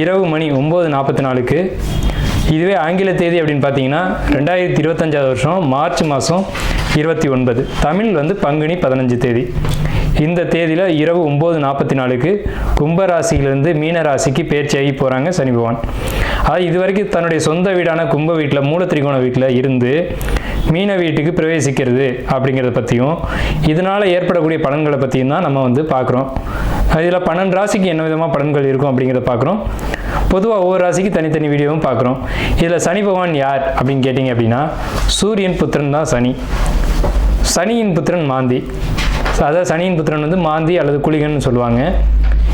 இரவு மணி ஒம்பது நாற்பத்தி நாலுக்கு. இதுவே ஆங்கில தேதி அப்படின்னு பார்த்தீங்கன்னா ரெண்டாயிரத்தி இருபத்தஞ்சாவது வருஷம் மார்ச் மாதம் இருபத்தி ஒன்பது. தமிழ் வந்து பங்குனி பதினஞ்சு தேதி. இந்த தேதியில் இரவு ஒம்பது நாற்பத்தி நாலுக்கு கும்பராசியிலிருந்து மீன ராசிக்கு பேர்ச்சியாகி போகிறாங்க சனி பகவான். அதாவது இது வரைக்கும் தன்னுடைய சொந்த வீடான கும்ப வீட்டில் மூல திரிகோண வீட்டில் இருந்து மீன வீட்டுக்கு பிரவேசிக்கிறது அப்படிங்கிறத பற்றியும் இதனால் ஏற்படக்கூடிய பலன்களை பற்றியும் தான் நம்ம வந்து பார்க்குறோம். இதில் பன்னெண்டு ராசிக்கு என்ன விதமாக பலன்கள் இருக்கும் அப்படிங்கிறத பார்க்குறோம். பொதுவாக ஒவ்வொரு ராசிக்கு தனித்தனி வீடியோவும் பார்க்குறோம். இதில் சனி பகவான் யார் அப்படின்னு கேட்டிங்க அப்படின்னா சூரியன் புத்திரன் தான் சனி. சனியின் புத்திரன் மாந்தி. அதாவது சனியின் புத்திரன் வந்து மாந்தி அல்லது குளிகன்னு சொல்லுவாங்க.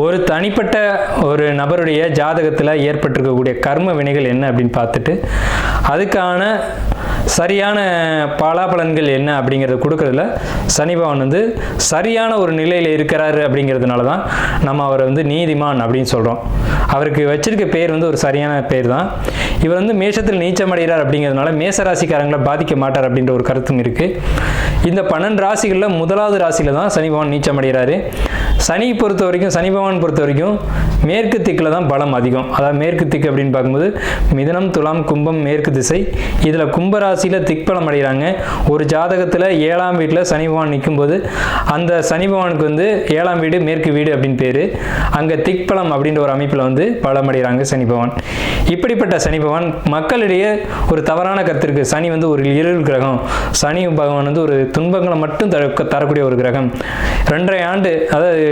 ஒரு தனிப்பட்ட ஒரு நபருடைய ஜாதகத்தில் ஏற்பட்டிருக்கக்கூடிய கர்ம வினைகள் என்ன அப்படின்னு பார்த்துட்டு அதுக்கான சரியான பலாபலன்கள் என்ன அப்படிங்கிறத கொடுக்கறதுல சனி வந்து சரியான ஒரு நிலையில் இருக்கிறாரு அப்படிங்கிறதுனால தான் நம்ம அவரை வந்து நீதிமான் அப்படின்னு சொல்கிறோம் அவருக்கு வச்சிருக்க பேர் வந்து ஒரு சரியான பேர் தான். இவர் வந்து மேஷத்தில் நீச்சமடைகிறார் அப்படிங்கிறதுனால மேச ராசிக்காரங்களை பாதிக்க மாட்டார் அப்படின்ற ஒரு கருத்தும் இருக்குது இந்த பன்னெண்டு ராசிகளில் முதலாவது ராசியில் தான் சனி பகவான் நீச்சமடைகிறாரு சனி பொறுத்த வரைக்கும் சனி பகவான் பொறுத்த வரைக்கும் மேற்கு திக்கில் தான் பலம் அதிகம். அதாவது மேற்கு திக்கு அப்படின்னு பார்க்கும்போது மிதனம் துலாம் கும்பம் மேற்கு திசை. இதில் கும்பராசியில் திக்பலம் அடைகிறாங்க. ஒரு ஜாதகத்தில் ஏழாம் வீட்டில் சனி பகவான் நிற்கும்போது அந்த சனி பகவானுக்கு வந்து ஏழாம் வீடு மேற்கு வீடு அப்படின்னு பேர். அங்கே திக்பலம் அப்படின்ற ஒரு அமைப்பில் வந்து பலம் அடைகிறாங்க சனி பகவான். இப்படிப்பட்ட சனி பகவான் மக்களிடையே ஒரு தவறான கருத்து சனி வந்து ஒரு இருள் கிரகம். சனி பகவான் வந்து ஒரு துன்பங்களை மட்டும் தர தரக்கூடிய ஒரு கிரகம். ரெண்டரை ஆண்டு அதாவது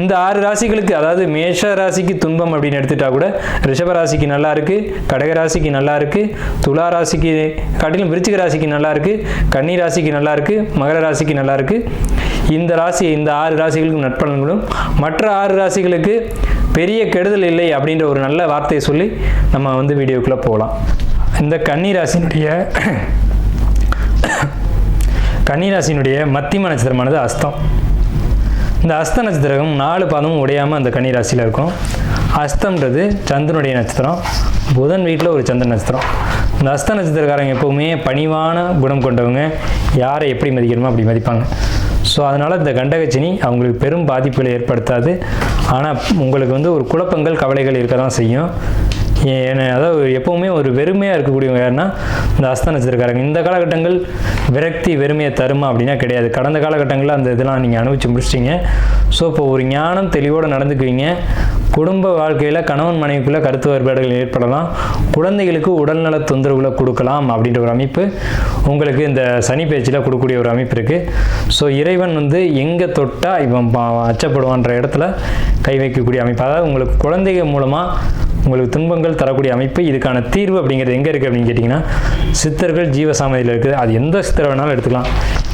இந்த ஆறு ராசிகளுக்கு அதாவது மேஷ ராசிக்கு துன்பம் அப்படின்னு எடுத்துட்டா கூட ரிஷப ராசிக்கு நல்லா இருக்கு கடக ராசிக்கு நல்லா இருக்கு துலா ராசிக்கு காட்டிலும் விருச்சிக ராசிக்கு நல்லா இருக்கு கன்னி ராசிக்கு நல்லா இருக்கு மகர ராசிக்கு நல்லா இருக்கு. இந்த ராசி இந்த ஆறு ராசிகளுக்கும் நட்பலன்களும் மற்ற ஆறு ராசிகளுக்கு பெரிய கெடுதல் இல்லை அப்படின்ற ஒரு நல்ல வார்த்தையை சொல்லி நம்ம வந்து வீடியோக்குள்ளே போகலாம் இந்த கன்னி ராசியினுடைய கன்னி ராசியினுடைய மத்திம நட்சத்திரமானது அஸ்தம். இந்த அஸ்த நட்சத்திரம் நாலு பாதமும் உடையாமல் அந்த கன்னி ராசியில் இருக்கும். அஸ்தம்ன்றது சந்திரனுடைய நட்சத்திரம். புதன் வீட்டில் ஒரு சந்திர நட்சத்திரம். இந்த அஸ்த நட்சத்திரக்காரங்க எப்போவுமே பணிவான குணம் கொண்டவங்க. யாரை எப்படி மதிக்கணுமோ அப்படி மதிப்பாங்க. ஸோ அதனால் இந்த கண்டகச்சினி அவங்களுக்கு பெரும் பாதிப்புகளை ஏற்படுத்தாது. ஆனால் உங்களுக்கு வந்து ஒரு குழப்பங்கள் கவலைகள் இருக்க தான் செய்யும். அதாவது எப்போவுமே ஒரு வெறுமையாக இருக்கக்கூடியவங்க யாருன்னா இந்த அஸ்த நட்சத்திரக்காரங்க இந்த காலகட்டங்கள் விரக்தி வெறுமையை தருமா அப்படின்னா கிடையாது. கடந்த காலகட்டங்களில் அந்த இதெல்லாம் நீங்கள் அனுபவிச்சு முடிச்சிட்டிங்க. ஸோ இப்போ ஒரு ஞானம் தெளிவோடு நடந்துக்குவீங்க. குடும்ப வாழ்க்கையில் கணவன் மனைவிக்குள்ளே கருத்து வேறுபாடுகள் ஏற்படலாம். குழந்தைகளுக்கு உடல்நல தொந்தரவுகளை கொடுக்கலாம் அப்படின்ற ஒரு அமைப்பு உங்களுக்கு இந்த சனி பேச்சில் கொடுக்கக்கூடிய ஒரு அமைப்பு இருக்குது ஸோ இறைவன் வந்து எங்கே தொட்டால் இவன் பா- அச்சப்படுவான்ற இடத்துல கை வைக்கக்கூடிய அமைப்பு. அதாவது உங்களுக்கு குழந்தைகள் மூலமாக உங்களுக்கு துன்பங்கள் தரக்கூடிய அமைப்பு இதுக்கான தீர்வு அப்படிங்கிறது எங்கே இருக்குது அப்படின்னு கேட்டிங்கன்னா சித்தர்கள் ஜீவசாமதியில் இருக்குது. அது எந்த சித்தரை வேணாலும் எடுத்துக்கலாம்.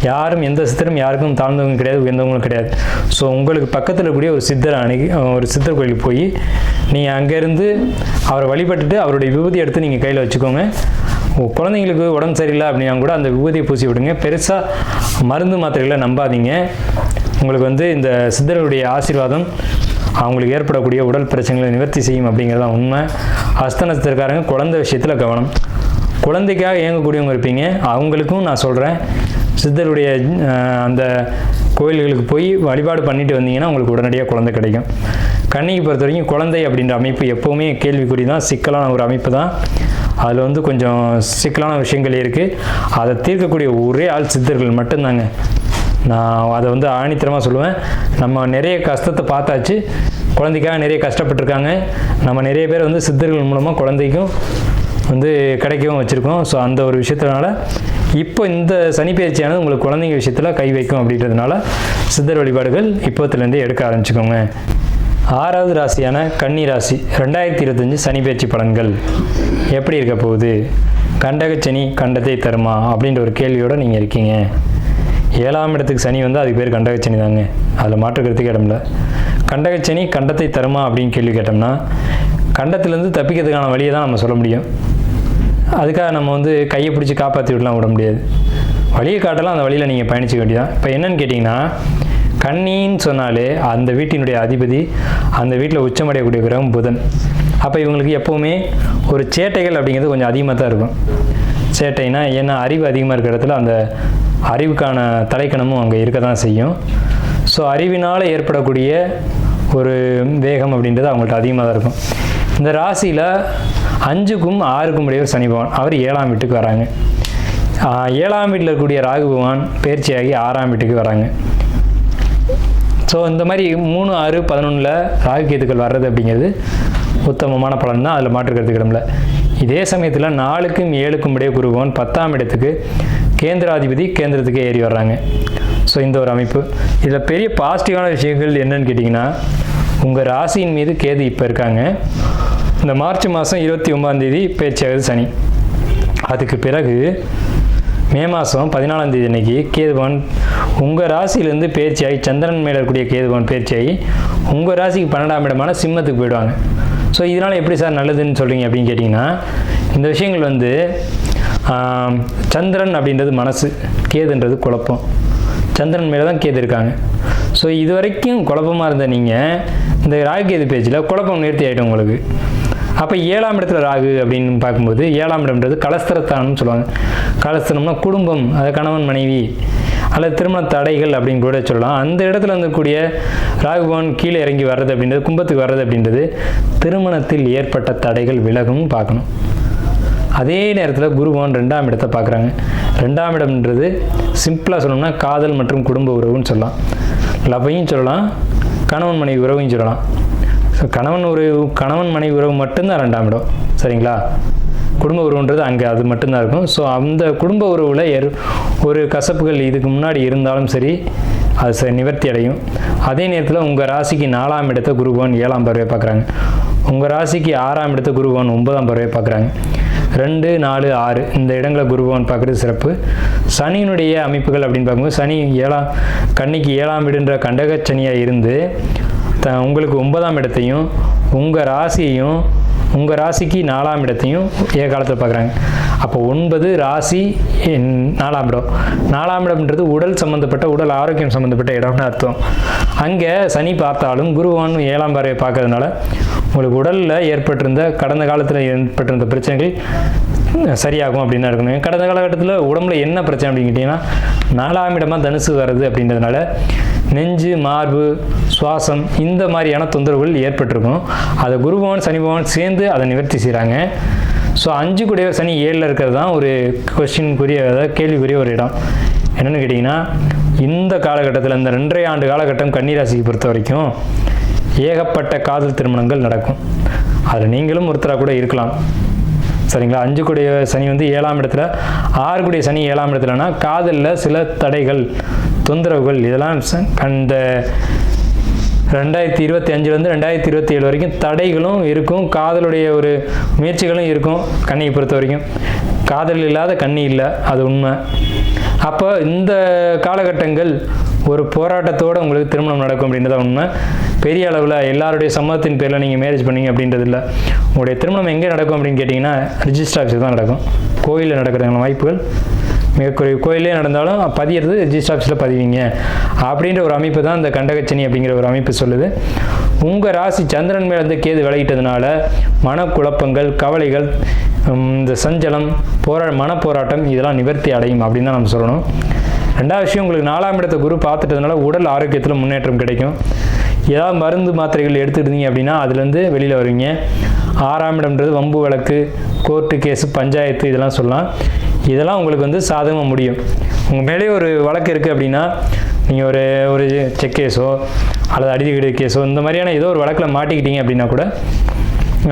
யாரும் எந்த சித்தரும் யாருக்கும் தாழ்ந்தவங்க கிடையாது உயர்ந்தவங்களும் கிடையாது. ஸோ உங்களுக்கு பக்கத்தில் இருக்கக்கூடிய ஒரு சித்தரை அணுகி ஒரு சித்தர் கோயிலுக்கு போய் நீங்கள் அங்கேருந்து அவரை வழிபட்டுட்டு அவருடைய விபூதி எடுத்து நீங்கள் கையில் வச்சுக்கோங்க. குழந்தைங்களுக்கு உடம்பு சரியில்லை அப்படின்னா கூட அந்த விபூதியை பூசி விடுங்க. பெருசாக மருந்து மாத்திரைகளை நம்பாதீங்க. உங்களுக்கு வந்து இந்த சித்தர்களுடைய ஆசீர்வாதம் அவங்களுக்கு ஏற்படக்கூடிய உடல் பிரச்சனைகளை நிவர்த்தி செய்யும் அப்படிங்கிறது தான் உண்மை. அஸ்த குழந்தை விஷயத்தில் கவனம். குழந்தைக்காக இயங்கக்கூடியவங்க இருப்பீங்க. அவங்களுக்கும் நான் சொல்கிறேன் சித்தருடைய அந்த கோயில்களுக்கு போய் வழிபாடு பண்ணிட்டு வந்தீங்கன்னா உங்களுக்கு உடனடியாக குழந்தை கிடைக்கும். கண்ணிக்கு பொறுத்த வரைக்கும் குழந்தை அப்படின்ற அமைப்பு எப்போவுமே கேள்விக்குறி தான் சிக்கலான ஒரு அமைப்பு தான் அதில் வந்து கொஞ்சம் சிக்கலான விஷயங்கள் இருக்குது அதை தீர்க்கக்கூடிய ஒரே ஆள் சித்தர்கள் மட்டும்தாங்க. நான் அதை வந்து ஆணித்தரமாக சொல்லுவேன். நம்ம நிறைய கஷ்டத்தை பார்த்தாச்சு. குழந்தைக்காக நிறைய கஷ்டப்பட்டிருக்காங்க. நம்ம நிறைய பேர் வந்து சித்தர்கள் மூலமாக குழந்தைக்கும் வந்து கிடைக்கவும் வச்சுருக்கோம். ஸோ அந்த ஒரு விஷயத்தினால இப்போ இந்த சனி பயிற்சியானது உங்களுக்கு குழந்தைங்க விஷயத்தில் கை வைக்கும் அப்படின்றதுனால சித்தர் வழிபாடுகள் இப்போத்துலேருந்தே எடுக்க ஆரம்பிச்சுக்கோங்க. ஆறாவது ராசியான கன்னி ராசி ரெண்டாயிரத்தி இருபத்தஞ்சு சனி பயிற்சி பலன்கள் எப்படி இருக்க போகுது? கண்டகச்சனி கண்டத்தை தருமா? அப்படின்ற ஒரு கேள்வியோடு நீங்கள் இருக்கீங்க. ஏழாம் இடத்துக்கு சனி வந்து அதுக்கு பேர் கண்டகச்சனி தாங்க. அதில் மாற்றுக்கிறதுக்கு இடமில்ல கண்டகச்சனி கண்டத்தை தருமா அப்படின்னு கேள்வி கேட்டோம்னா கண்டத்திலேருந்து தப்பிக்கிறதுக்கான வழியை தான் நம்ம சொல்ல முடியும். அதுக்காக நம்ம வந்து கையை பிடிச்சி காப்பாற்றி விடலாம் விட முடியாது. வழியை காட்டலாம் அந்த வழியில் நீங்கள் பயணிச்சுக்க வேண்டியதான் இப்போ என்னன்னு கேட்டிங்கன்னா கண்ணின்னு சொன்னாலே அந்த வீட்டினுடைய அதிபதி அந்த வீட்டில் உச்சமடையக்கூடிய கிரகம் புதன். அப்போ இவங்களுக்கு எப்போவுமே ஒரு சேட்டைகள் அப்படிங்கிறது கொஞ்சம் அதிகமாக தான் இருக்கும். சேட்டைனா ஏன்னா அறிவு அதிகமாக இருக்கிற இடத்துல அந்த அறிவுக்கான தலைக்கணமும் அங்கே இருக்க தான் செய்யும். ஸோ அறிவினால் ஏற்படக்கூடிய ஒரு வேகம் அப்படின்றது அவங்கள்ட்ட அதிகமாக தான் இருக்கும். இந்த ராசியில் அஞ்சுக்கும் ஆறுக்கும் இடையே சனி பகவான் அவர் ஏழாம் வீட்டுக்கு வராங்க. ஏழாம் வீட்டில் இருக்கக்கூடிய ராகு பகவான் பயிற்சியாகி ஆறாம் வீட்டுக்கு வராங்க. ஸோ இந்த மாதிரி மூணு ஆறு பதினொன்றில் ராகு கேதுக்கள் வர்றது அப்படிங்கிறது உத்தமமான பலன் தான். அதில் மாற்றுக்கிறதுக்கு இடமில்ல இதே சமயத்தில் நாலுக்கும் ஏழுக்கும் இடையே குருபவன் பத்தாம் இடத்துக்கு கேந்திராதிபதி கேந்திரத்துக்கு ஏறி வர்றாங்க. ஸோ இந்த ஒரு அமைப்பு. இதில் பெரிய பாசிட்டிவான விஷயங்கள் என்னன்னு கேட்டிங்கன்னா உங்கள் ராசியின் மீது கேது இப்போ இருக்காங்க. இந்த மார்ச் மாதம் இருபத்தி ஒம்பதாந்தேதி பேச்சாகுது சனி. அதுக்கு பிறகு மே மாதம் பதினாலாம் தேதி அன்னைக்கு கேதுவான் உங்கள் ராசியிலேருந்து பேர்ச்சியாகி சந்திரன் மேலே இருக்கக்கூடிய கேதுவான் பேர்ச்சியாகி உங்கள் ராசிக்கு பன்னெண்டாம் இடமான சிம்மத்துக்கு போயிடுவாங்க. ஸோ இதனால் எப்படி சார் நல்லதுன்னு சொல்கிறீங்க அப்படின்னு கேட்டிங்கன்னா இந்த விஷயங்கள் வந்து சந்திரன் அப்படின்றது மனசு கேதுன்றது குழப்பம். சந்திரன் மேலே தான் கேது இருக்காங்க. ஸோ இது வரைக்கும் குழப்பமாக இருந்த நீங்கள் இந்த ராகு கேது பேஜில் குழப்பம் நிறுத்தி ஆகிடும் உங்களுக்கு? அப்போ ஏழாம் இடத்துல ராகு அப்படின்னு பார்க்கும்போது ஏழாம் இடம்ன்றது கலஸ்திரத்தானம்னு சொல்லுவாங்க. கலஸ்திரம்னா குடும்பம் அது கணவன் மனைவி அல்லது திருமண தடைகள் அப்படின்னு கூட சொல்லலாம். அந்த இடத்துல இருக்கக்கூடிய ராகுபவன் கீழே இறங்கி வர்றது அப்படின்றது கும்பத்துக்கு வர்றது அப்படின்றது திருமணத்தில் ஏற்பட்ட தடைகள் விலகும் பார்க்கணும். அதே நேரத்தில் குருபவன் ரெண்டாம் இடத்தை பார்க்குறாங்க. ரெண்டாம் இடம்ன்றது சிம்பிளாக சொல்லணும்னா காதல் மற்றும் குடும்ப உறவுன்னு சொல்லலாம். லவ்வையும் சொல்லலாம் கணவன் மனைவி உறவையும் சொல்லலாம். ஸோ கணவன் உறவு கணவன் மனைவி உறவு மட்டும்தான் ரெண்டாம் இடம். சரிங்களா? குடும்ப உறவுன்றது அங்கே அது மட்டும்தான் இருக்கும். ஸோ அந்த குடும்ப உறவில் எர் ஒரு கசப்புகள் இதுக்கு முன்னாடி இருந்தாலும் சரி அது ச நிவர்த்தி அடையும். அதே நேரத்தில் உங்கள் ராசிக்கு நாலாம் இடத்தை குருபவன் ஏழாம் பறவை பார்க்குறாங்க. உங்கள் ராசிக்கு ஆறாம் இடத்தை குருபவன் ஒன்பதாம் பறவை பார்க்குறாங்க. ரெண்டு நாலு ஆறு. இந்த இடங்களை குருபவன் பார்க்குறது சிறப்பு. சனியினுடைய அமைப்புகள் அப்படின்னு பார்க்கும்போது சனி ஏழாம் கன்னிக்கு ஏழாம் வீடுன்ற கண்டகச்சனியாக இருந்து த உங்களுக்கு ஒன்பதாம் இடத்தையும் உங்கள் ராசியையும் உங்கள் ராசிக்கு நாலாம் இடத்தையும் ஏ காலத்தில் பார்க்குறாங்க. அப்போ ஒன்பது ராசி நாலாம் இடம். நாலாம் இடம்ன்றது உடல் சம்மந்தப்பட்ட உடல் ஆரோக்கியம் சம்மந்தப்பட்ட இடம்னு அர்த்தம். அங்கே சனி பார்த்தாலும் குருவான் ஏழாம் பார்வையை பார்க்கறதுனால உங்களுக்கு உடலில் ஏற்பட்டிருந்த கடந்த காலத்தில் ஏற்பட்டிருந்த பிரச்சனைகள் சரியாகும் அப்படின்னு இருக்கணும் கடந்த காலகட்டத்தில் உடம்புல என்ன பிரச்சனை அப்படின்னு கேட்டிங்கன்னா நாலாம் இடமாக தனுசு வருது அப்படின்றதுனால நெஞ்சு மார்பு சுவாசம் இந்த மாதிரியான தொந்தரவுகள் ஏற்பட்டிருக்கும். அதை குருபவன் சனி பகவான் சேர்ந்து அதை நிவர்த்தி செய்கிறாங்க ஸோ அஞ்சு கூடிய சனி ஏழில் இருக்கிறது தான் ஒரு கொஸ்டின்குரிய அதாவது கேள்விக்குரிய ஒரு இடம். என்னென்னு கேட்டிங்கன்னா இந்த காலகட்டத்தில் இந்த ரெண்டரை ஆண்டு காலகட்டம் கன்னிராசிக்கு பொறுத்த வரைக்கும் ஏகப்பட்ட காதல் திருமணங்கள் நடக்கும். அதில் நீங்களும் ஒருத்தராக கூட இருக்கலாம். சரிங்களா? அஞ்சு கூடிய சனி வந்து ஏழாம் இடத்துல. ஆறு கூடிய சனி ஏழாம் இடத்துலனா காதலில் சில தடைகள் தொந்தரவுகள் இதெல்லாம் ச- அந்த ரெண்டாயிரத்தி இருபத்தி அஞ்சுலேருந்து ரெண்டாயிரத்தி இருபத்தி ஏழு வரைக்கும் தடைகளும் இருக்கும். காதலுடைய ஒரு முயற்சிகளும் இருக்கும் கண்ணியை பொறுத்த வரைக்கும். காதல் இல்லாத கண்ணி இல்லை அது உண்மை. அப்போ இந்த காலகட்டங்கள் ஒரு போராட்டத்தோடு உங்களுக்கு திருமணம் நடக்கும் அப்படின்றத உண்மை. பெரிய அளவில் எல்லாருடைய சம்மதத்தின் பேரில் நீங்கள் மேரேஜ் பண்ணீங்க அப்படின்றது இல்லை உங்களுடைய திருமணம் எங்கே நடக்கும் அப்படின்னு கேட்டிங்கன்னா ரிஜிஸ்டர் ஆஃபீஸில் தான் நடக்கும். கோயிலில் நடக்கிறதுக்கான வாய்ப்புகள் மிகக்குறைவு கோயிலே நடந்தாலும் பதியறது ரிஜிஸ்டர் ஆஃபீஸில் பதிவீங்க. அப்படின்ற ஒரு அமைப்பு தான் இந்த கண்டகச்சனி அப்படிங்கிற ஒரு அமைப்பு சொல்லுது. உங்கள் ராசி சந்திரன் மேலேருந்து கேது விளையிட்டதுனால மனக்குழப்பங்கள் கவலைகள் இந்த சஞ்சலம் போரா மன போராட்டம் இதெல்லாம் நிவர்த்தி அடையும் அப்படின்னு தான் நம்ம சொல்லணும். ரெண்டாவது விஷயம் உங்களுக்கு நாலாம் இடத்த குரு பார்த்துட்டதுனால உடல் ஆரோக்கியத்தில் முன்னேற்றம் கிடைக்கும். ஏதாவது மருந்து மாத்திரைகள் எடுத்துக்கிட்டீங்க அப்படின்னா அதுலேருந்து வெளியில் வருவீங்க. ஆறாம் இடம்ன்றது வம்பு வழக்கு கோர்ட்டு கேஸு பஞ்சாயத்து இதெல்லாம் சொல்லலாம். இதெல்லாம் உங்களுக்கு வந்து சாதகமாக முடியும். உங்கள் மேலே ஒரு வழக்கு இருக்குது அப்படின்னா நீங்கள் ஒரு ஒரு செக் கேஸோ அல்லது அடிதுகிடு கேஸோ இந்த மாதிரியான ஏதோ ஒரு வழக்கில் மாட்டிக்கிட்டீங்க அப்படின்னா கூட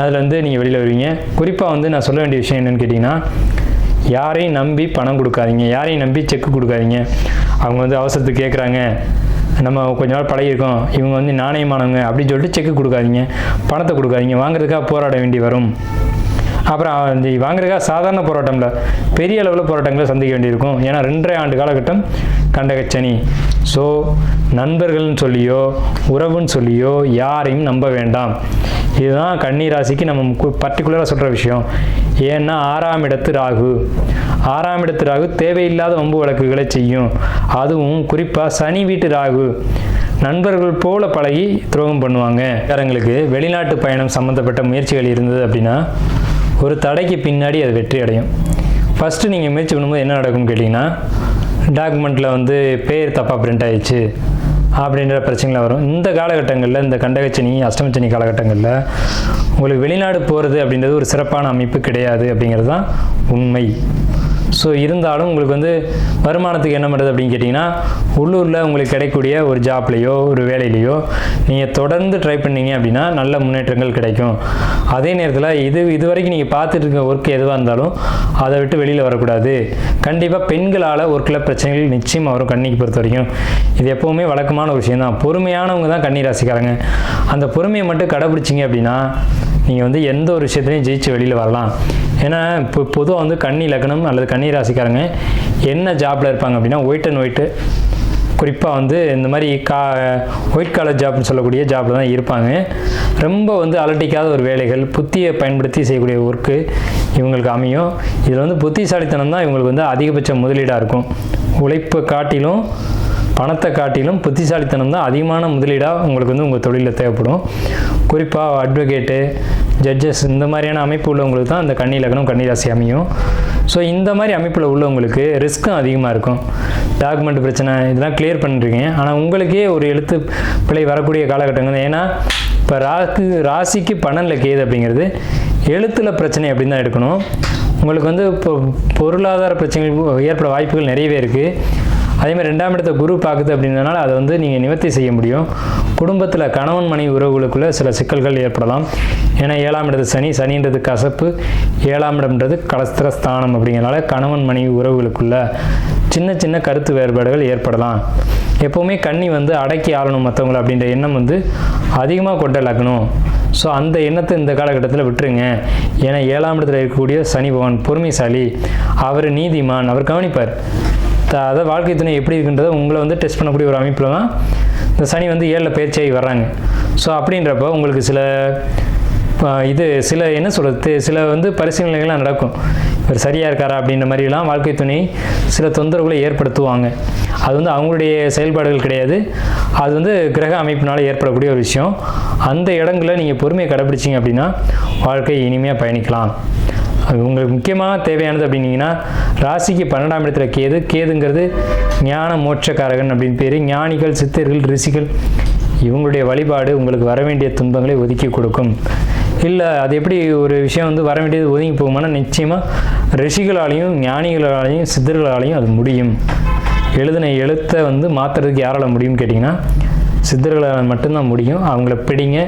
அதில் வந்து நீங்கள் வெளியில் வருவீங்க. குறிப்பாக வந்து நான் சொல்ல வேண்டிய விஷயம் என்னென்னு கேட்டிங்கன்னா யாரையும் நம்பி பணம் கொடுக்காதீங்க யாரையும் நம்பி செக் கொடுக்காதீங்க. அவங்க வந்து அவசரத்துக்கு கேட்குறாங்க நம்ம கொஞ்ச நாள் பழகிருக்கோம் இவங்க வந்து நாணயமானவங்க அப்படின்னு சொல்லிட்டு செக்கு கொடுக்காதீங்க. பணத்தை கொடுக்காதீங்க. வாங்குறதுக்காக போராட வேண்டி வரும். அப்புறம் இந்த வாங்குறதுக்காக சாதாரண போராட்டம் இல்லை பெரிய அளவில் போராட்டங்களை சந்திக்க வேண்டியிருக்கும். ஏன்னா ரெண்டரை ஆண்டு காலகட்டம் கண்டகச்சனி. ஸோ நண்பர்கள்னு சொல்லியோ உறவுன்னு சொல்லியோ யாரையும் நம்ப வேண்டாம். இதுதான் கன்னி ராசிக்கு நம்ம பர்டிகுலராக சொல்கிற விஷயம். ஏன்னா ஆறாம் இடத்து ராகு. ஆறாம் இடத்து ராகு தேவையில்லாத வம்பு வழக்குகளை செய்யும். அதுவும் குறிப்பாக சனி வீட்டு ராகு. நண்பர்கள் போல பழகி துரோகம் பண்ணுவாங்க. காரங்களுக்கு வெளிநாட்டு பயணம் சம்மந்தப்பட்ட முயற்சிகள் இருந்தது அப்படின்னா ஒரு தடைக்கு பின்னாடி அது வெற்றி அடையும். ஃபஸ்ட்டு நீங்கள் முயற்சி பண்ணும்போது என்ன நடக்கும்னு கேட்டிங்கன்னா டாக்குமெண்ட்டில் வந்து பேர் தப்பாக பிரிண்ட் ஆயிடுச்சு. அப்படின்ற பிரச்சனைகள் வரும். இந்த காலகட்டங்களில் இந்த கண்டகச்சனி அஷ்டமச்சனி காலகட்டங்களில் உங்களுக்கு வெளிநாடு போகிறது அப்படின்றது ஒரு சிறப்பான அமைப்பு கிடையாது அப்படிங்கிறது தான் உண்மை. ஸோ இருந்தாலும் உங்களுக்கு வந்து வருமானத்துக்கு என்ன பண்ணுறது அப்படின்னு கேட்டிங்கன்னா உள்ளூரில் உங்களுக்கு கிடைக்கக்கூடிய ஒரு ஜாப்லேயோ ஒரு வேலையிலையோ நீங்கள் தொடர்ந்து ட்ரை பண்ணீங்க அப்படின்னா நல்ல முன்னேற்றங்கள் கிடைக்கும். அதே நேரத்தில் இது இது வரைக்கும் நீங்கள் பார்த்துட்டு இருக்க ஒர்க் எதுவாக இருந்தாலும் அதை விட்டு வெளியில் வரக்கூடாது. கண்டிப்பாக பெண்களால் ஒர்க்கில் பிரச்சனைகள் நிச்சயமாக வரும் கண்ணிக்கு பொறுத்த வரைக்கும். இது எப்போவுமே வழக்கமான ஒரு விஷயம் தான் பொறுமையானவங்க தான் கண்ணி ராசிக்காரங்க அந்த பொறுமையை மட்டும் கடைபிடிச்சிங்க அப்படின்னா நீங்கள் வந்து எந்த ஒரு விஷயத்துலையும் ஜெயிச்சு வெளியில் வரலாம். ஏன்னா இப்போ பொதுவாக வந்து கண்ணி லக்னம் அல்லது கன்னி ராசிக்காரங்க என்ன ஜாப்பில் இருப்பாங்க அப்படின்னா ஒயிட் அண்ட் ஒயிட்டு குறிப்பாக வந்து இந்த மாதிரி கா ஒயிட் காலர் ஜாப்னு சொல்லக்கூடிய ஜாப்பில் தான் இருப்பாங்க. ரொம்ப வந்து அலட்டிக்காத ஒரு வேலைகள் புத்தியை பயன்படுத்தி செய்யக்கூடிய ஒர்க்கு இவங்களுக்கு அமையும். இதில் வந்து புத்திசாலித்தனம் தான் இவங்களுக்கு வந்து அதிகபட்ச முதலீடாக இருக்கும். உழைப்பை காட்டிலும் பணத்தை காட்டிலும் புத்திசாலித்தனம் தான் அதிகமான முதலீடாக உங்களுக்கு வந்து உங்கள் தொழிலில் தேவைப்படும். குறிப்பாக அட்வொகேட்டு ஜட்ஜஸ் இந்த மாதிரியான அமைப்பு உள்ளவங்களுக்கு தான் அந்த கன்னி லக்னம் கன்னிராசி அமையும். ஸோ இந்த மாதிரி அமைப்பில் உள்ளவங்களுக்கு ரிஸ்க்கும் அதிகமாக இருக்கும். டாக்குமெண்ட் பிரச்சனை இதெல்லாம் கிளியர் பண்ணிருக்கீங்க ஆனால் உங்களுக்கே ஒரு எழுத்து பிழை வரக்கூடிய காலகட்டங்கள் ஏன்னா இப்போ ராக்கு ராசிக்கு பணம் கேது அப்படிங்கிறது எழுத்தில் பிரச்சனை அப்படின்னு தான் எடுக்கணும். உங்களுக்கு வந்து இப்போ பொருளாதார பிரச்சனைகள் ஏற்பட வாய்ப்புகள் நிறையவே இருக்குது அதேமாதிரி ரெண்டாம் இடத்த குரு பார்க்குது அப்படின்றதுனால அதை வந்து நீங்கள் நிவர்த்தி செய்ய முடியும். குடும்பத்தில் கணவன் மனைவி உறவுகளுக்குள்ள சில சிக்கல்கள் ஏற்படலாம். ஏன்னா ஏழாம் இடத்து சனி சனின்றது கசப்பு ஏழாம் இடம்ன்றது கலஸ்திர ஸ்தானம் அப்படிங்கிறனால கணவன் மனைவி உறவுகளுக்குள்ள சின்ன சின்ன கருத்து வேறுபாடுகள் ஏற்படலாம். எப்போவுமே கண்ணி வந்து அடக்கி ஆளணும் மற்றவங்களை அப்படின்ற எண்ணம் வந்து அதிகமாக கொண்ட லக்னம் ஸோ அந்த எண்ணத்தை இந்த காலகட்டத்தில் விட்டுருங்க. ஏன்னா ஏழாம் இடத்துல இருக்கக்கூடிய சனி பகவான் பொறுமைசாலி. அவர் நீதிமான். அவர் கவனிப்பார். அதாவது வாழ்க்கை துணை எப்படி இருக்குன்றதை உங்களை வந்து டெஸ்ட் பண்ணக்கூடிய ஒரு அமைப்பில் தான் இந்த சனி வந்து ஏழில் பயிற்சியாகி வர்றாங்க. ஸோ அப்படின்றப்ப உங்களுக்கு சில இது சில என்ன சொல்கிறது சில வந்து பரிசீலனைகள்லாம் நடக்கும். இவர் சரியாக இருக்காரா அப்படின்ற மாதிரிலாம் வாழ்க்கை துணை சில தொந்தரவுகளை ஏற்படுத்துவாங்க. அது வந்து அவங்களுடைய செயல்பாடுகள் கிடையாது. அது வந்து கிரக அமைப்பினால் ஏற்படக்கூடிய ஒரு விஷயம். அந்த இடங்களில் நீங்கள் பொறுமையை கடைப்பிடிச்சிங்க அப்படின்னா வாழ்க்கை இனிமையாக பயணிக்கலாம். உங்களுக்கு முக்கியமாக தேவையானது அப்படின்னீங்கன்னா ராசிக்கு பன்னெண்டாம் இடத்துல கேது. கேதுங்கிறது ஞான மோட்சக்காரகன் அப்படின்னு பேர். ஞானிகள் சித்தர்கள் ரிஷிகள் இவங்களுடைய வழிபாடு உங்களுக்கு வர வேண்டிய துன்பங்களை ஒதுக்கி கொடுக்கும். இல்லை அது எப்படி ஒரு விஷயம் வந்து வர வேண்டியது ஒதுங்கி போகுமானா நிச்சயமாக ரிஷிகளாலையும் ஞானிகளாலையும் சித்தர்களாலையும் அது முடியும். எழுதின எழுத்தை வந்து மாற்றுறதுக்கு யாரால் முடியும்னு கேட்டிங்கன்னா சித்தர்களால் மட்டும்தான் முடியும். அவங்கள பிடிங்க.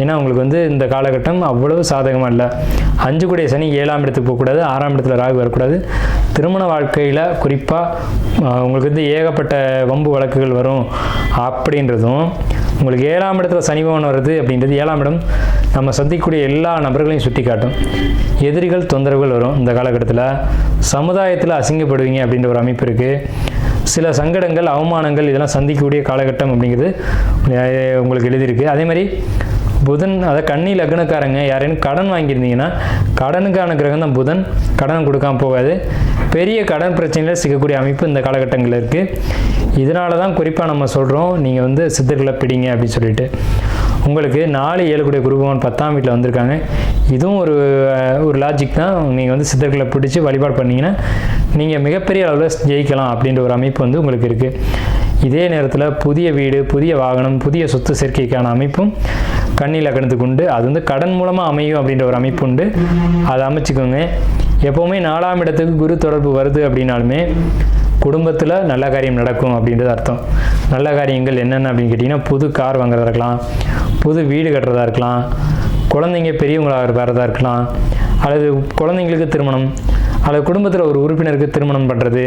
ஏன்னா உங்களுக்கு வந்து இந்த காலகட்டம் அவ்வளவு சாதகமாக இல்லை. அஞ்சு கூடிய சனி ஏழாம் இடத்துக்கு போகக்கூடாது ஆறாம் இடத்துல ராகு வரக்கூடாது. திருமண வாழ்க்கையில் குறிப்பாக உங்களுக்கு வந்து ஏகப்பட்ட வம்பு வழக்குகள் வரும் அப்படின்றதும் உங்களுக்கு ஏழாம் இடத்துல சனி பவன் வருது அப்படின்றது ஏழாம் இடம் நம்ம சந்திக்கக்கூடிய எல்லா நபர்களையும் சுட்டி காட்டும் எதிரிகள் தொந்தரவுகள் வரும் இந்த காலகட்டத்தில். சமுதாயத்தில் அசிங்கப்படுவீங்க அப்படின்ற ஒரு அமைப்பு இருக்குது சில சங்கடங்கள் அவமானங்கள் இதெல்லாம் சந்திக்கக்கூடிய காலகட்டம் அப்படிங்கிறது உங்களுக்கு எழுதியிருக்கு. அதே மாதிரி புதன் அதாவது கன்னி லக்னக்காரங்க யாரேனும் கடன் வாங்கியிருந்தீங்கன்னா கடனுக்கான கிரகம் தான் புதன். கடன் கொடுக்காம போகாது. பெரிய கடன் பிரச்சனையில் சிக்கக்கூடிய அமைப்பு இந்த காலகட்டங்களில் இருக்குது இதனால தான் குறிப்பாக நம்ம சொல்கிறோம் நீங்கள் வந்து சித்தர்களை பிடிங்க அப்படின்னு சொல்லிட்டு. உங்களுக்கு நாலு ஏழு கூடிய பத்தாம் வீட்டில் வந்திருக்காங்க. இதுவும் ஒரு ஒரு லாஜிக் தான். நீங்கள் வந்து சித்தர்களை பிடிச்சி வழிபாடு பண்ணிங்கன்னா நீங்கள் மிகப்பெரிய அளவில் ஜெயிக்கலாம் அப்படின்ற ஒரு அமைப்பு வந்து உங்களுக்கு இருக்குது இதே நேரத்தில் புதிய வீடு புதிய வாகனம் புதிய சொத்து சேர்க்கைக்கான அமைப்பும் கண்ணில் லக்னத்துக்கு உண்டு அது வந்து கடன் மூலமாக அமையும் அப்படின்ற ஒரு அமைப்பு உண்டு. அதை அமைச்சுக்கோங்க. எப்போவுமே நாலாம் இடத்துக்கு குரு தொடர்பு வருது அப்படின்னாலுமே குடும்பத்தில் நல்ல காரியம் நடக்கும் அப்படின்றது அர்த்தம். நல்ல காரியங்கள் என்னென்ன அப்படின்னு கேட்டிங்கன்னா புது கார் வாங்குறதா இருக்கலாம் புது வீடு கட்டுறதா இருக்கலாம் குழந்தைங்க பெரியவங்களாக வரதா இருக்கலாம் அல்லது குழந்தைங்களுக்கு திருமணம் அல்லது குடும்பத்தில் ஒரு உறுப்பினருக்கு திருமணம் பண்ணுறது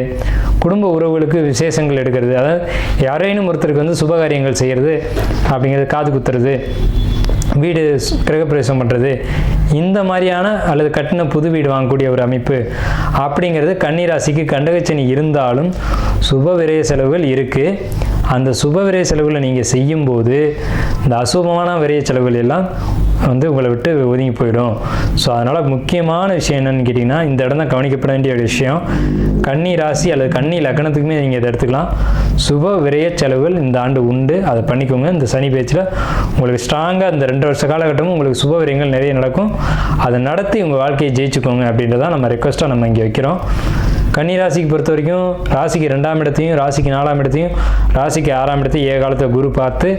குடும்ப உறவுகளுக்கு விசேஷங்கள் எடுக்கிறது அதாவது யாரேனும் ஒருத்தருக்கு வந்து சுபகாரியங்கள் செய்கிறது அப்படிங்கிறது காது குத்துறது வீடு கிரகப்பிரவேசம் பண்ணுறது இந்த மாதிரியான அல்லது கட்டின புது வீடு வாங்கக்கூடிய ஒரு அமைப்பு அப்படிங்கிறது கன்னிராசிக்கு கண்டகச்சனி இருந்தாலும் சுப விரய செலவுகள் இருக்குது அந்த சுப விரய செலவுகளை நீங்கள் செய்யும்போது இந்த அசுபமான விரய செலவுகள் எல்லாம் வந்து உங்களை விட்டு ஒதுங்கி போயிடும். ஸோ அதனால் முக்கியமான விஷயம் என்னென்னு கேட்டிங்கன்னா இந்த இடம் தான் கவனிக்கப்பட வேண்டிய ஒரு விஷயம். கன்னி ராசி அல்லது கன்னி லக்னத்துக்குமே நீங்கள் இதை எடுத்துக்கலாம். சுப விரய செலவுகள் இந்த ஆண்டு உண்டு. அதை பண்ணிக்கோங்க. இந்த சனி பேச்சில் உங்களுக்கு ஸ்ட்ராங்காக இந்த ரெண்டு வருஷ காலகட்டமும் உங்களுக்கு சுப விரயங்கள் நிறைய நடக்கும். அதை நடத்தி உங்கள் வாழ்க்கையை ஜெயிச்சுக்கோங்க அப்படின்றத நம்ம ரெக்வஸ்ட்டாக நம்ம இங்கே வைக்கிறோம். கன்னி ராசிக்கு பொறுத்த வரைக்கும் ராசிக்கு ரெண்டாம் இடத்தையும் ராசிக்கு நாலாம் இடத்தையும் ராசிக்கு ஆறாம் இடத்தையும் ஏ காலத்தை குரு பார்த்து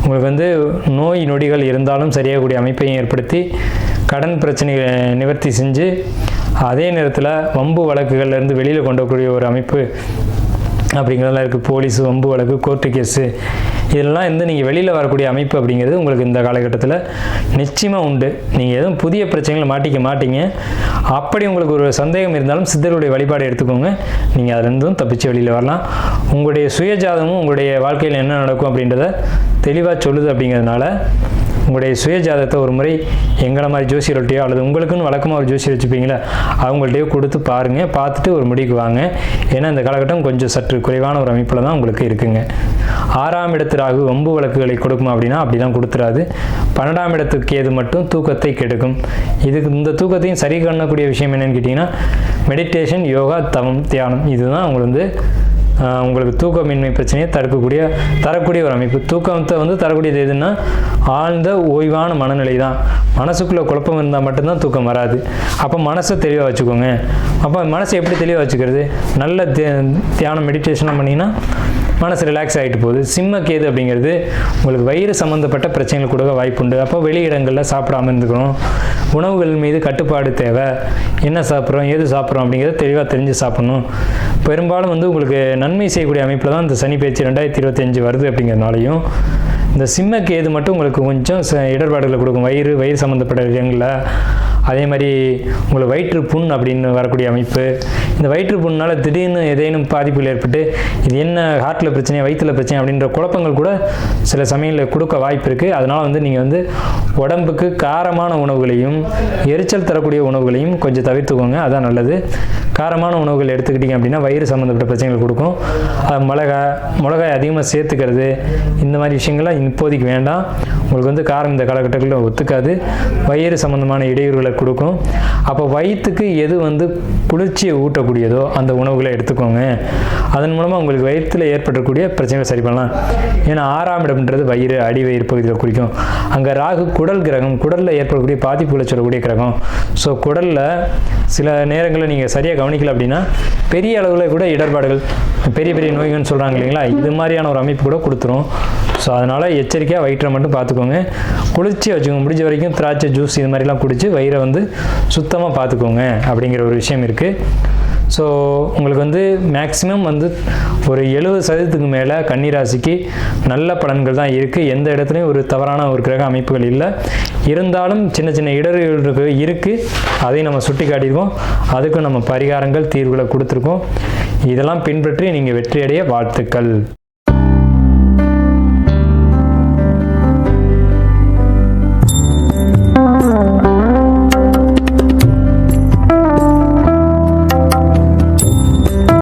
உங்களுக்கு வந்து நோய் நொடிகள் இருந்தாலும் சரியாகக்கூடிய அமைப்பையும் ஏற்படுத்தி கடன் பிரச்சனைகளை நிவர்த்தி செஞ்சு அதே நேரத்தில் வம்பு வழக்குகள்லேருந்து வெளியில் கொண்டு வரக்கூடிய ஒரு அமைப்பு அப்படிங்கிறதெல்லாம் இருக்குது போலீஸ் வம்பு வழக்கு கோர்ட்டு கேஸு இதெல்லாம் வந்து நீங்கள் வெளியில் வரக்கூடிய அமைப்பு அப்படிங்கிறது உங்களுக்கு இந்த காலகட்டத்தில் நிச்சயமாக உண்டு. நீங்கள் எதுவும் புதிய பிரச்சனைகளை மாட்டிக்க மாட்டீங்க. அப்படி உங்களுக்கு ஒரு சந்தேகம் இருந்தாலும் சித்தருடைய வழிபாடு எடுத்துக்கோங்க. நீங்கள் அதுலேருந்தும் தப்பிச்சு வெளியில் வரலாம். உங்களுடைய சுயஜாதமும் உங்களுடைய வாழ்க்கையில் என்ன நடக்கும் அப்படின்றத தெளிவாக சொல்லுது அப்படிங்கிறதுனால உங்களுடைய சுயஜாதத்தை ஒரு முறை எங்களை மாதிரி ஜோசியர்கள்ட்டையோ அல்லது உங்களுக்குன்னு வழக்கமாக ஒரு ஜோசியர் வச்சுப்பீங்களா? அவங்கள்ட்டையோ கொடுத்து பாருங்கள் பார்த்துட்டு ஒரு முடிவுக்கு வாங்க. ஏன்னா இந்த காலகட்டம் கொஞ்சம் சற்று குறைவான ஒரு அமைப்பில் தான் உங்களுக்கு இருக்குங்க. ஆறாம் இடத்து ராகு வம்பு வழக்குகளை கொடுக்குமா அப்படின்னா அப்படிலாம் கொடுத்துறாது. பன்னெண்டாம் இடத்துக்கு ஏது மட்டும் தூக்கத்தை கெடுக்கும். இதுக்கு இந்த தூக்கத்தையும் சரி பண்ணக்கூடிய விஷயம் என்னென்னு கேட்டிங்கன்னா மெடிடேஷன் யோகா தவம் தியானம். இதுதான் உங்களுக்கு வந்து உங்களுக்கு தூக்கமின்மை பிரச்சனையை தடுக்கக்கூடிய தரக்கூடிய ஒரு அமைப்பு. தூக்கத்தை வந்து தரக்கூடியது எதுன்னா ஆழ்ந்த ஓய்வான மனநிலை தான் மனசுக்குள்ளே குழப்பம் இருந்தால் மட்டும்தான் தூக்கம் வராது. அப்போ மனசை தெளிவாக வச்சுக்கோங்க. அப்போ மனசை எப்படி தெளிவாக வச்சுக்கிறது? நல்ல தியானம் மெடிடேஷனாக பண்ணிங்கன்னா மனசு ரிலாக்ஸ் ஆகிட்டு போகுது. சிம்ம கேது அப்படிங்கிறது உங்களுக்கு வயிறு சம்மந்தப்பட்ட பிரச்சனைகள் கொடுக்க வாய்ப்புண்டு அப்போ வெளி இடங்களில் சாப்பிடாம இருந்துக்கணும். உணவுகள் மீது கட்டுப்பாடு தேவை. என்ன சாப்பிட்றோம்? ஏது சாப்பிட்றோம்? அப்படிங்கிறத தெளிவாக தெரிஞ்சு சாப்பிடணும். பெரும்பாலும் வந்து உங்களுக்கு நன்மை செய்யக்கூடிய அமைப்பில் தான் இந்த சனி பேச்சு ரெண்டாயிரத்தி இருபத்தஞ்சு வருது அப்படிங்கிறனாலையும் இந்த சிம்மக்கு ஏது மட்டும் உங்களுக்கு கொஞ்சம் ச- இடர்பாடுகளை கொடுக்கும். வயிறு வயிறு சம்மந்தப்பட்ட இடங்களில் அதே மாதிரி உங்களுக்கு வயிற்று புண் அப்படின்னு வரக்கூடிய அமைப்பு. இந்த வயிற்று புண்ணால் திடீர்னு ஏதேனும் பாதிப்புகள் ஏற்பட்டு இது என்ன ஹார்ட்டில் பிரச்சனை வயிற்றில் பிரச்சனை அப்படின்ற குழப்பங்கள் கூட சில சமயங்களில் கொடுக்க வாய்ப்பு இருக்குது அதனால் வந்து நீங்கள் வந்து உடம்புக்கு காரமான உணவுகளையும் எரிச்சல் தரக்கூடிய உணவுகளையும் கொஞ்சம் தவிர்த்துக்கோங்க. அதான் நல்லது. காரமான உணவுகள் எடுத்துக்கிட்டீங்க அப்படின்னா வயிறு சம்மந்தப்பட்ட பிரச்சனைகள் கொடுக்கும். மிளகாய் மிளகாய் அதிகமாக சேர்த்துக்கிறது இந்த மாதிரி விஷயங்கள்லாம் இப்போதைக்கு வேண்டாம். உங்களுக்கு வந்து காரம் இந்த காலகட்டத்தில் ஒத்துக்காது. வயிறு சம்மந்தமான இடையூறுகளை கொடுக்கும். அப்போ வயிற்றுக்கு எது வந்து குளிர்ச்சியை ஊட்டக்கூடியதோ அந்த உணவுகளை எடுத்துக்கோங்க. அதன் மூலமாக உங்களுக்கு வயிற்றில் ஏற்படக்கூடிய பிரச்சனைகளை சரி பண்ணலாம். ஏன்னா ஆறாம் இடம்ன்றது வயிறு அடி வயிறு பகுதியில் குறிக்கும். அங்கே ராகு குடல் கிரகம் குடலில் ஏற்படக்கூடிய பாதிப்புகளை சொல்லக்கூடிய கிரகம். ஸோ குடலில் சில நேரங்களில் நீங்கள் சரியாக கவனிக்கல அப்படின்னா பெரிய அளவில் கூட இடர்பாடுகள் பெரிய பெரிய நோய்கள்னு சொல்கிறாங்க இல்லைங்களா? இது மாதிரியான ஒரு அமைப்பு கூட கொடுத்துரும். ஸோ அதனால் எச்சரிக்கையாக வயிற்றை மட்டும் பார்த்துக்கோங்க. குளிர்ச்சியாக வச்சுக்கோங்க. முடிஞ்ச வரைக்கும் திராட்சை ஜூஸ் இது மாதிரிலாம் குடித்து வயிறை வந்து சுத்தமாக பார்த்துக்கோங்க அப்படிங்கிற ஒரு விஷயம் இருக்குது ஸோ உங்களுக்கு வந்து மேக்ஸிமம் வந்து ஒரு எழுபது சதவீதத்துக்கு மேலே கன்னிராசிக்கு நல்ல பலன்கள் தான் இருக்குது எந்த இடத்துலையும் ஒரு தவறான ஒரு கிரக அமைப்புகள் இல்லை. இருந்தாலும் சின்ன சின்ன இடர்கள் இருக்குது அதையும் நம்ம சுட்டி காட்டியிருக்கோம் அதுக்கும் நம்ம பரிகாரங்கள் தீர்வுகளை கொடுத்துருக்கோம். இதெல்லாம் பின்பற்றி நீங்கள் வெற்றியடைய வாழ்த்துக்கள்.